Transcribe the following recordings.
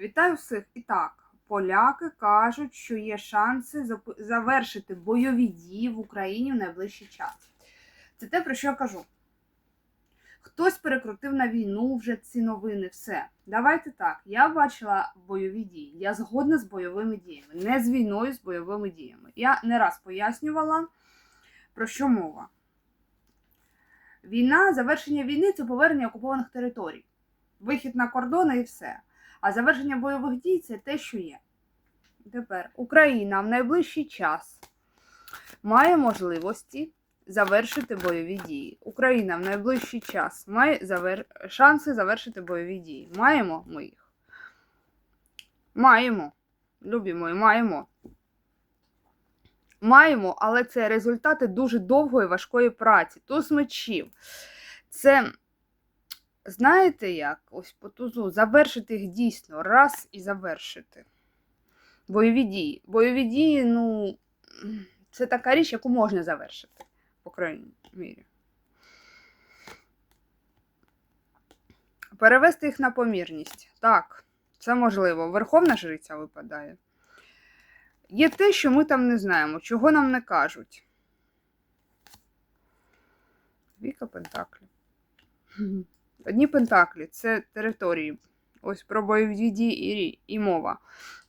Вітаю всіх! І так, поляки кажуть, що є шанси завершити бойові дії в Україні в найближчий час. Це те, про що я кажу. Хтось перекрутив на війну вже ці новини, все. Давайте так. Я бачила бойові дії. Я згодна з бойовими діями, не з війною, з бойовими діями. Я не раз пояснювала, про що мова. Війна, завершення війни це повернення окупованих територій, вихід на кордони і все. А завершення бойових дій це те, що є. Тепер Україна в найближчий час має можливості завершити бойові дії. Україна в найближчий час має завер... шанси завершити бойові дії. Маємо ми їх? Маємо. Любі мої, маємо. Маємо, але це результати дуже довгої важкої праці. Туз мечів. Це знаєте як? Ось по тузу, завершити їх дійсно, раз і завершити. Бойові дії. Бойові дії, ну, це така річ, яку можна завершити, по крайній мірі. Перевести їх на помірність. Так, це можливо. Верховна жриця випадає. Є те, що ми там не знаємо, чого нам не кажуть. Віка Пентаклі. Одні пентаклі це території. Ось про бойові дії і, і мова.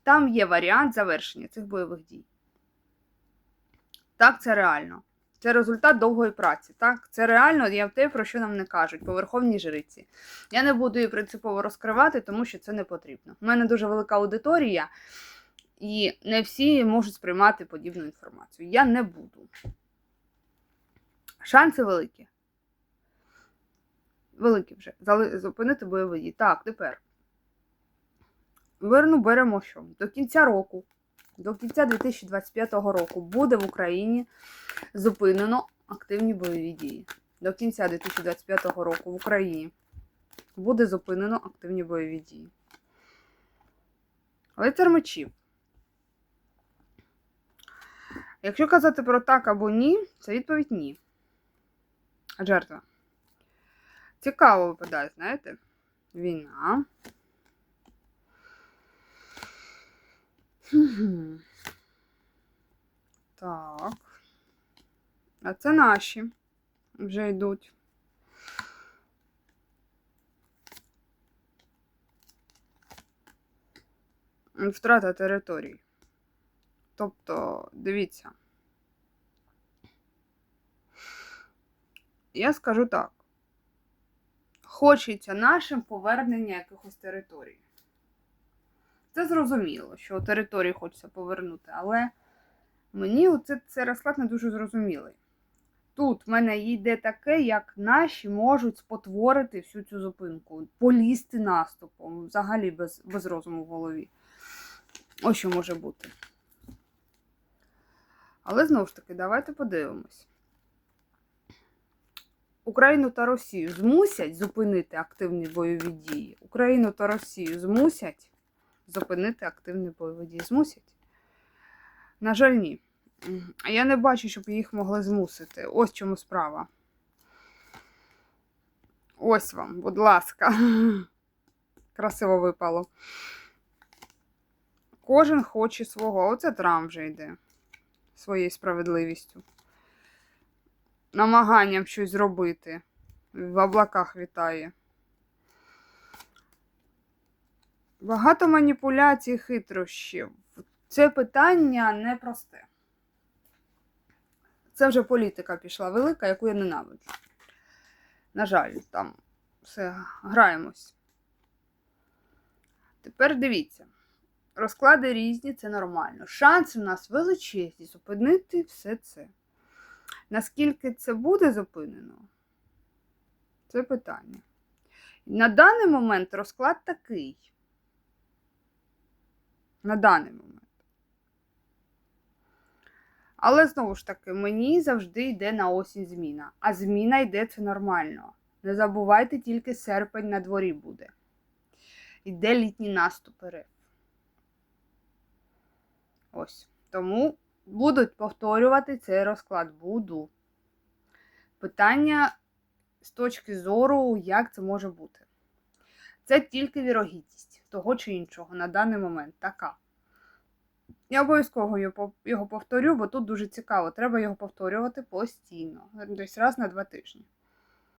Там є варіант завершення цих бойових дій. Так, це реально. Це результат довгої праці. Так, це реально є те, про що нам не кажуть по верховній жриці. Я не буду її принципово розкривати, тому що це не потрібно. У мене дуже велика аудиторія, і не всі можуть сприймати подібну інформацію. Я не буду. Шанси великі великі вже. Зупинити бойові дії. Так, тепер. Верну беремо що? До кінця року, до кінця 2025 року буде в Україні зупинено активні бойові дії. До кінця 2025 року в Україні буде зупинено активні бойові дії. Лицар мечів. Якщо казати про так або ні, це відповідь ні. Жертва. Цікаво випадає, знаєте? Війна. Так. А це наші вже йдуть. Втрата територій. Тобто, дивіться. Я скажу так хочеться нашим повернення якихось територій. Це зрозуміло, що території хочеться повернути, але мені оце, цей розклад не дуже зрозумілий. Тут в мене йде таке, як наші можуть спотворити всю цю зупинку, полізти наступом, взагалі без, без розуму в голові. Ось що може бути. Але знову ж таки, давайте подивимось. Україну та Росію змусять зупинити активні бойові дії. Україну та Росію змусять зупинити активні бойові дії. Змусять? На жаль, ні. Я не бачу, щоб їх могли змусити. Ось чому справа. Ось вам, будь ласка. Красиво випало. Кожен хоче свого. Оце Трамп вже йде своєю справедливістю намаганням щось зробити. В облаках вітає. Багато маніпуляцій, хитрощів. Це питання непросте. Це вже політика пішла велика, яку я ненавиджу. На жаль, там все граємось. Тепер дивіться. Розклади різні, це нормально. Шанси в нас величезні зупинити все це. Наскільки це буде зупинено? Це питання. На даний момент розклад такий. На даний момент. Але знову ж таки, мені завжди йде на осінь зміна. А зміна йде це нормально. Не забувайте, тільки серпень на дворі буде. Йде літній наступ РФ. Ось. Тому будуть повторювати цей розклад. Буду. Питання з точки зору, як це може бути. Це тільки вірогідність. того чи іншого на даний момент така. Я обов'язково його пов- повторю, бо тут дуже цікаво. Треба його повторювати постійно, десь раз на два тижні.